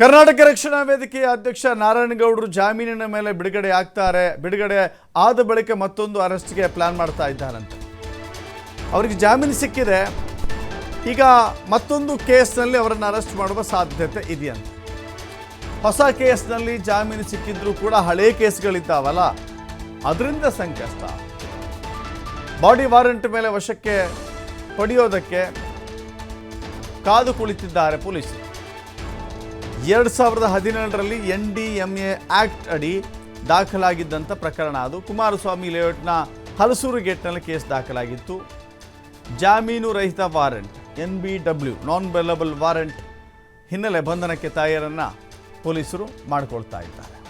ಕರ್ನಾಟಕ ರಕ್ಷಣಾ ವೇದಿಕೆಯ ಅಧ್ಯಕ್ಷ ನಾರಾಯಣಗೌಡರು ಜಾಮೀನಿನ ಮೇಲೆ ಬಿಡುಗಡೆ ಆಗ್ತಾರೆ. ಬಿಡುಗಡೆ ಆದ ಬಳಿಕ ಮತ್ತೊಂದು ಅರೆಸ್ಟ್ಗೆ ಪ್ಲಾನ್ ಮಾಡ್ತಾ ಇದ್ದಾರಂತೆ. ಅವರಿಗೆ ಜಾಮೀನು ಸಿಕ್ಕಿದೆ. ಈಗ ಮತ್ತೊಂದು ಕೇಸ್ನಲ್ಲಿ ಅವರನ್ನು ಅರೆಸ್ಟ್ ಮಾಡುವ ಸಾಧ್ಯತೆ ಇದೆಯಂತೆ. ಹೊಸ ಕೇಸ್ನಲ್ಲಿ ಜಾಮೀನು ಸಿಕ್ಕಿದ್ರೂ ಕೂಡ ಹಳೇ ಕೇಸ್ಗಳಿದ್ದಾವಲ್ಲ, ಅದರಿಂದ ಸಂಕಷ್ಟ. ಬಾಡಿ ವಾರೆಂಟ್ ಮೇಲೆ ವಶಕ್ಕೆ ಪಡೆಯೋದಕ್ಕೆ ಕಾದು ಕುಳಿತಿದ್ದಾರೆ ಪೊಲೀಸರು. ಎರಡು ಸಾವಿರದ ಹದಿನೇಳರಲ್ಲಿ N D M A act ಅಡಿ ದಾಖಲಾಗಿದ್ದಂಥ ಪ್ರಕರಣ ಅದು. ಕುಮಾರಸ್ವಾಮಿ ಲೇಔಟ್ನ ಹಲಸೂರು ಗೇಟ್ನಲ್ಲಿ ಕೇಸ್ ದಾಖಲಾಗಿತ್ತು. ಜಾಮೀನು ರಹಿತ warrant, N B W non bailable warrant ಹಿನ್ನೆಲೆ ಬಂಧನಕ್ಕೆ ತಾಯಿಯರನ್ನು ಪೊಲೀಸರು ಮಾಡಿಕೊಳ್ತಾ ಇದ್ದಾರೆ.